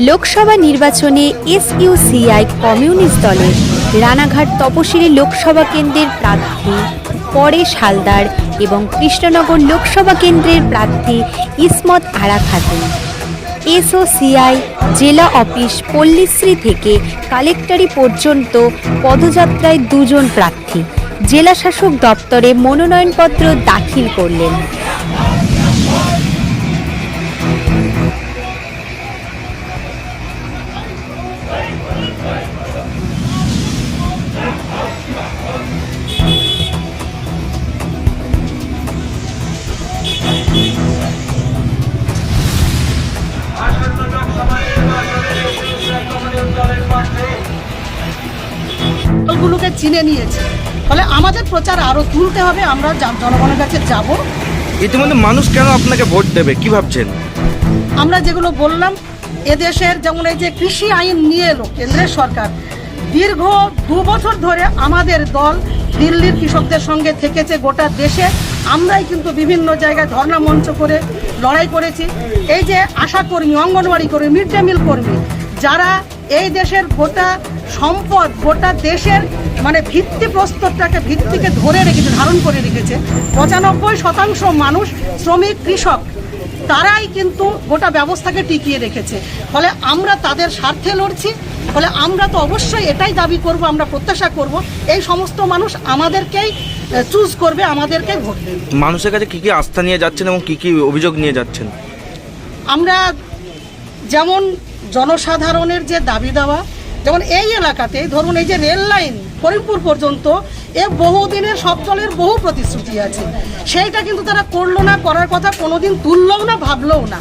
লোকসভা নির্বাচনে এসইউসিআই কমিউনিস্ট দলের রানাঘাট তপশিলি লোকসভা কেন্দ্রের প্রার্থী পরেশ হালদার এবং কৃষ্ণনগর লোকসভা কেন্দ্রের প্রার্থী ইসমত আরা খাতুন এসওসিআই জেলা অফিস পল্লীশ্রী থেকে কালেক্টরি পর্যন্ত পদযাত্রায় দুজন প্রার্থী। জেলা শাসক দপ্তরে মনোনয়নপত্র দাখিল করলেন। চিনে নিয়েছে। ফলে আমাদের প্রচার আরও তুলতে হবে আমরা জনগণের কাছে যাব। ইতিমধ্যে মানুষ কেন আপনাকে ভোট দেবে কি ভাবছেন? আমরা যেগুলো বললাম এদেশের যেমন এই যে কৃষি আইন নিয়ে এলো কেন্দ্রের সরকার দীর্ঘ দু বছর ধরে আমাদের দল দিল্লির কৃষকদের সঙ্গে থেকেছে গোটা দেশে। আমরাই কিন্তু বিভিন্ন জায়গায় ধর্ণা মঞ্চ করে লড়াই করেছি। এই যে আশা কর্মী অঙ্গনওয়াড়ি কর্মী মিড ডে মিল কর্মী যারা এই দেশের গোটা সম্পদ গোটা দেশের মানে ভিত্তি প্রস্তরটাকে ভিত্তিকে ধরে রেখেছে ধারণ করে রেখেছে পঁচানব্বই শতাংশ মানুষ শ্রমিক কৃষক তারাই কিন্তু গোটা ব্যবস্থাকে টিকিয়ে রেখেছে। ফলে আমরা তাদের স্বার্থে লড়ছি ফলে আমরা তো অবশ্যই এটাই দাবি করব আমরা প্রত্যাশা করব এই সমস্ত মানুষ আমাদেরকেই চুজ করবে আমাদেরকেই ভোট দেবে। মানুষের কাছে কী কী আস্থা নিয়ে যাচ্ছেন এবং কী কী অভিযোগ নিয়ে যাচ্ছেন? আমরা যেমন জনসাধারণের যে দাবি দেওয়া, যেমন এই এলাকাতে ধরুন এই যে রেল লাইন করিমপুর পর্যন্ত, এ বহুদিনের সব দলের বহু প্রতিশ্রুতি আছে। সেইটা কিন্তু তারা করল না, করার কথা কোনোদিন তুললেও না, ভাবলেও না।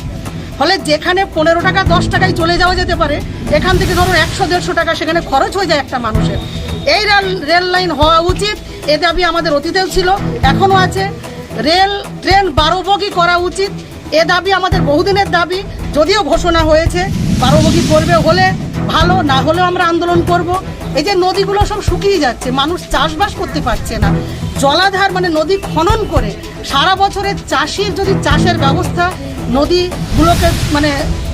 ফলে যেখানে পনেরো টাকা, দশ টাকায় চলে যাওয়া যেতে পারে, এখান থেকে ধরুন একশো, দেড়শো টাকা সেখানে খরচ হয়ে যায় একটা মানুষের। এই রেল রেল লাইন হওয়া উচিত, এ দাবি আমাদের অতীতেও ছিল, এখনও আছে। রেল, ট্রেন বারো বগি করা উচিত, এ দাবি আমাদের বহুদিনের দাবি, যদিও ঘোষণা হয়েছে বারোমুখী করবে হলে ভালো, না হলেও আমরা আন্দোলন করব। এই যে নদীগুলো সব শুকিয়ে যাচ্ছে, মানুষ চাষবাস করতে পারছে না। জলাধার মানে নদী খনন করে সারা বছরের চাষির যদি চাষের ব্যবস্থা নদীগুলোকে মানে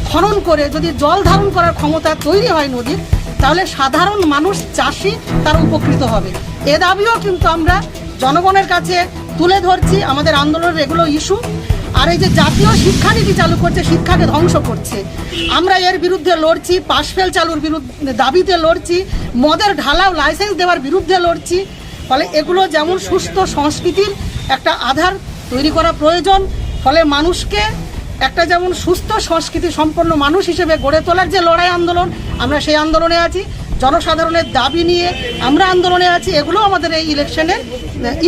খনন করে যদি জল ধারণ করার ক্ষমতা তৈরি হয় নদীর, তাহলে সাধারণ মানুষ চাষি তার উপকৃত হবে। এ দাবিও কিন্তু আমরা জনগণের কাছে তুলে ধরছি। আমাদের আন্দোলনের এগুলো ইস্যু। আর এই যে জাতীয় শিক্ষানীতি চালু করছে, শিক্ষাকে ধ্বংস করছে। আমরা এর বিরুদ্ধে লড়ছি পাশফেল চালুর বিরুদ্ধে দাবিতে লড়ছি, মদের ঢালাও লাইসেন্স দেওয়ার বিরুদ্ধে লড়ছি। ফলে এগুলো যেমন সুস্থ সংস্কৃতির একটা আধার তৈরি করা প্রয়োজন, ফলে মানুষকে একটা যেমন সুস্থ সংস্কৃতি সম্পন্ন মানুষ হিসেবে গড়ে তোলার যে লড়াই আন্দোলন, আমরা সেই আন্দোলনে আছি। জনসাধারণের দাবি নিয়ে আমরা আন্দোলনে আছি এগুলো আমাদের এই ইলেকশনের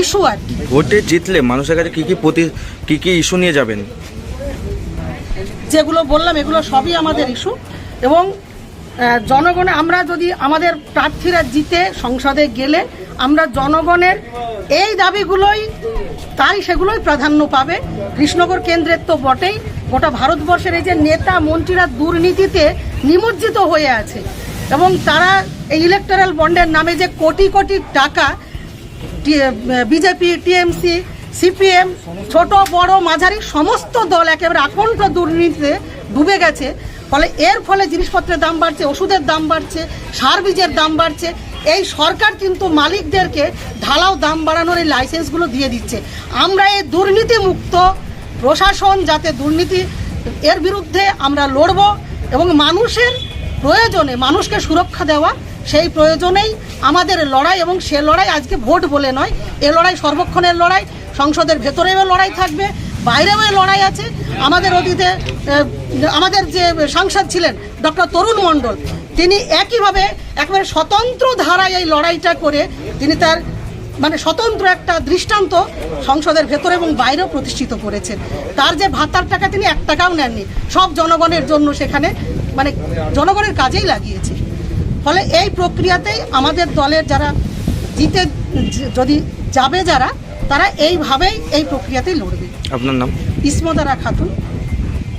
ইস্যু আর কি। ভোটে জিতলে মানুষের কাছে কি কি প্রতি কি কি ইস্যু নিয়ে যাবেন? যেগুলো বললাম এগুলো সবই আমাদের ইস্যু এবং জনগণে আমরা যদি আমাদের প্রার্থীরা জিতে সংসদে গেলে আমরা জনগণের এই দাবিগুলোই তাই সেগুলোই প্রাধান্য পাবে। কৃষ্ণনগর কেন্দ্রের তো বটেই গোটা ভারতবর্ষের এই যে নেতা মন্ত্রীরা দুর্নীতিতে নিমজ্জিত হয়ে আছে। এবং তারা এই ইলেকটোরাল বন্ডের নামে যে কোটি কোটি টাকা বিজেপি, টিএমসি, সিপিএম, ছোট, বড়, মাঝারি, সমস্ত দল একেবারে আকণ্ঠ দুর্নীতিতে ডুবে গেছে। ফলে এর ফলে জিনিসপত্রের দাম বাড়ছে, ওষুধের দাম বাড়ছে, সার বীজের দাম বাড়ছে। এই সরকার কিন্তু মালিকদেরকে ঢালাও দাম বাড়ানোর এই লাইসেন্সগুলো দিয়ে দিচ্ছে। আমরা এই দুর্নীতি মুক্ত প্রশাসন যাতে দুর্নীতি, এর বিরুদ্ধে আমরা লড়ব এবং মানুষের প্রয়োজনে মানুষকে সুরক্ষা দেওয়া, সেই প্রয়োজনেই আমাদের লড়াই এবং সে লড়াই আজকে ভোট বলে নয়। এ লড়াই সর্বক্ষণের লড়াই, সংসদের ভেতরেও লড়াই থাকবে, বাইরেও লড়াই আছে। আমাদের অতীতে আমাদের যে সাংসদ ছিলেন ডক্টর তরুণ মণ্ডল, তিনি একইভাবে একেবারে স্বতন্ত্র ধারায় এই লড়াইটা করে তিনি তার মানে স্বতন্ত্র একটা দৃষ্টান্ত সংসদের ভেতরে এবং বাইরেও প্রতিষ্ঠিত করেছেন। তার যে ভাতার টাকা তিনি এক টাকাও নেননি, সব জনগণের জন্য সেখানে মানে জনগণের কাজেই লাগিয়েছে। ফলে এই প্রক্রিয়াতেই আমাদের দলের যারা জিতে যদি যাবে যারা তারা এইভাবেই এই প্রক্রিয়াতেই লড়বে। আপনার নাম? ইসমদারা খাতুন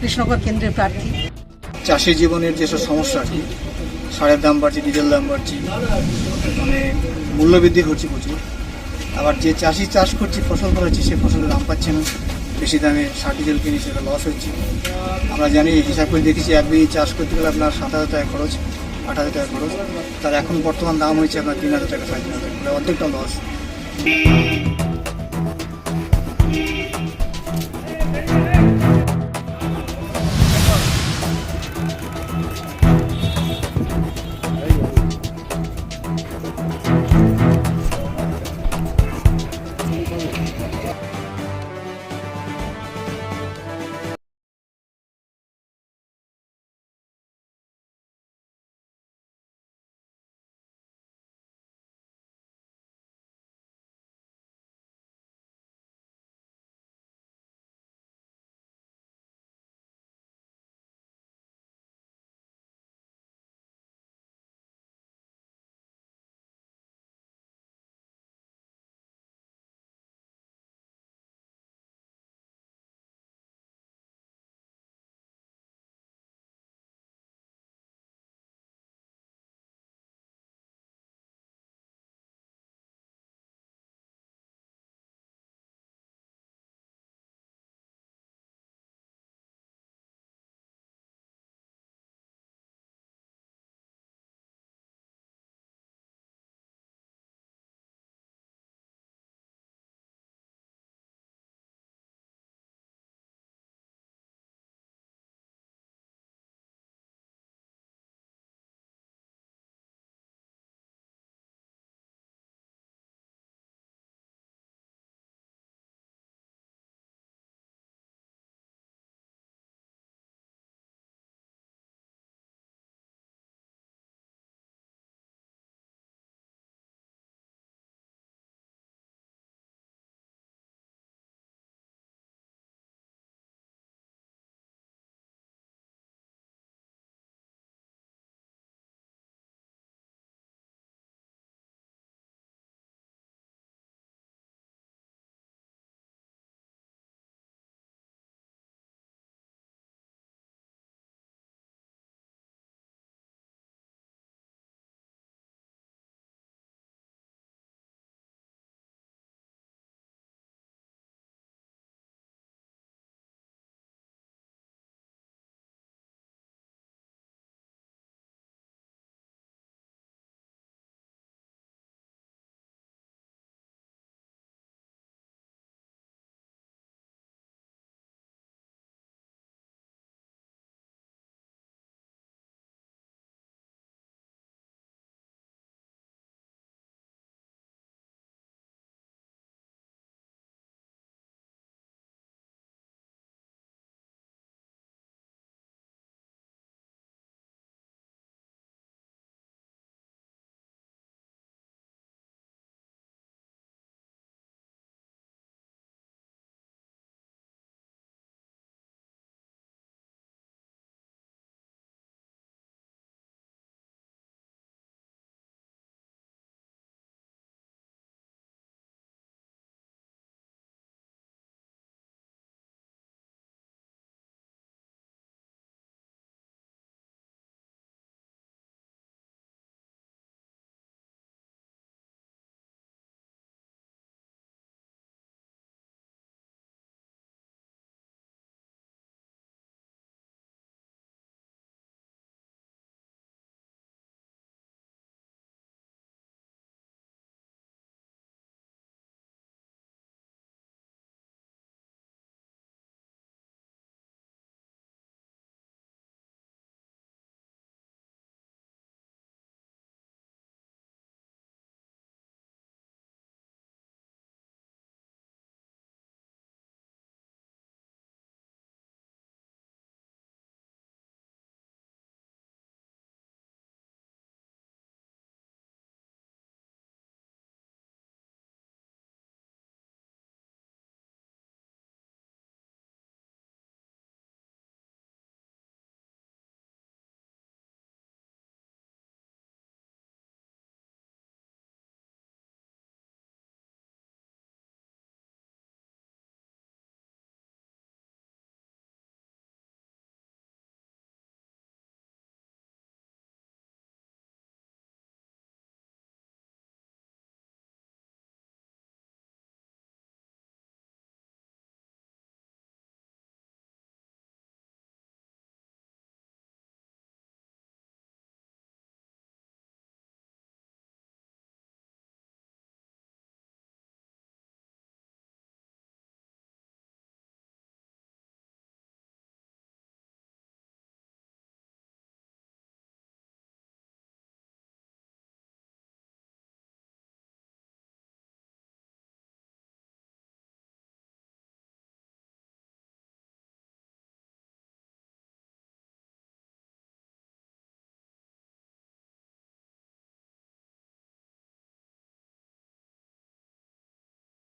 কৃষ্ণনগর কেন্দ্রের প্রার্থী। চাষি জীবনের যেসব সমস্যা কি সারের দাম বাড়ছে ডিজেল দাম বাড়ছে মানে মূল্যবৃদ্ধি ঘটছে প্রচুর। আবার যে চাষি চাষ করছে ফসল করাচ্ছে সে ফসলের দাম পাচ্ছে না। বেশি দামে ষাটি তেল কিনি সেটা লস হচ্ছে। আমরা জানি, হিসাব করে দেখেছি, এক বিঘি চাষ করতে গেলে আপনার সাত হাজার টাকা খরচ, আট হাজার টাকা খরচ। তার এখন বর্তমান দাম হয়েছে আপনার তিন হাজার টাকা, সাড়ে তিন হাজার টাকা অর্ধেকটা লস